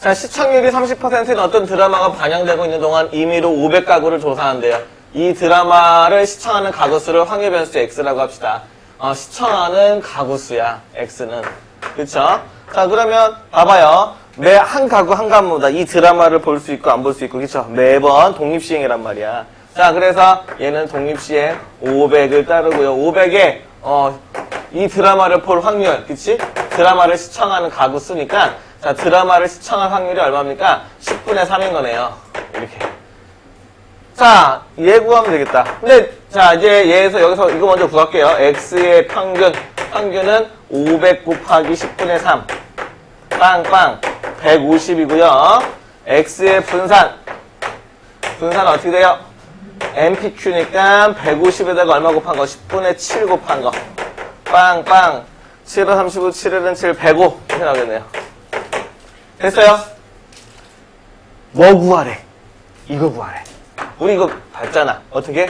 자, 시청률이 30%인 어떤 드라마가 반영되고 있는 동안 임의로 500가구를 조사한대요. 이 드라마를 시청하는 가구 수를 확률 변수 X라고 합시다. 어, 시청하는 가구 수야, X는. 그쵸? 자, 그러면 봐봐요. 매 한 가구 한 가구마다 이 드라마를 볼 수 있고 안 볼 수 있고, 그쵸? 매번 독립시행이란 말이야. 자, 그래서 얘는 독립시행 500을 따르고요. 500에, 어, 이 드라마를 볼 확률, 그치? 드라마를 시청하는 가구 수니까, 자, 드라마를 시청할 확률이 얼마입니까? 10분의 3인 거네요. 이렇게. 자, 얘 구하면 되겠다. 근데, 자, 이제 얘에서 여기서 이거 먼저 구할게요. x의 평균. 평균은 500 곱하기 10분의 3. 빵빵. 150이고요. x의 분산. 분산 어떻게 돼요? MPQ니까 150에다가 얼마 곱한 거? 10분의 7 곱한 거. 빵빵. 7은 35, 7은 7, 105. 이렇게 나오겠네요. 됐어요? 뭐 구하래? 이거 구하래. 우리 이거 봤잖아. 어떻게?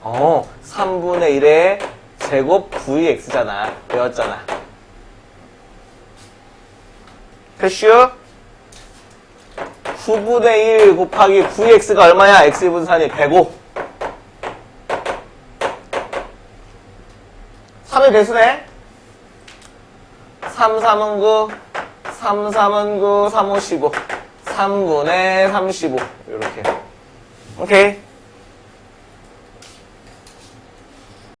어, 3분의 1의 제곱 VX잖아. 배웠잖아. 패슈? 9분의 1 곱하기 VX가 얼마야? X 분산이 105. 3의 배수네? 3, 3은 9, 3, 3은 9, 3, 5, 15. 3분의 35. 이렇게. 오케이.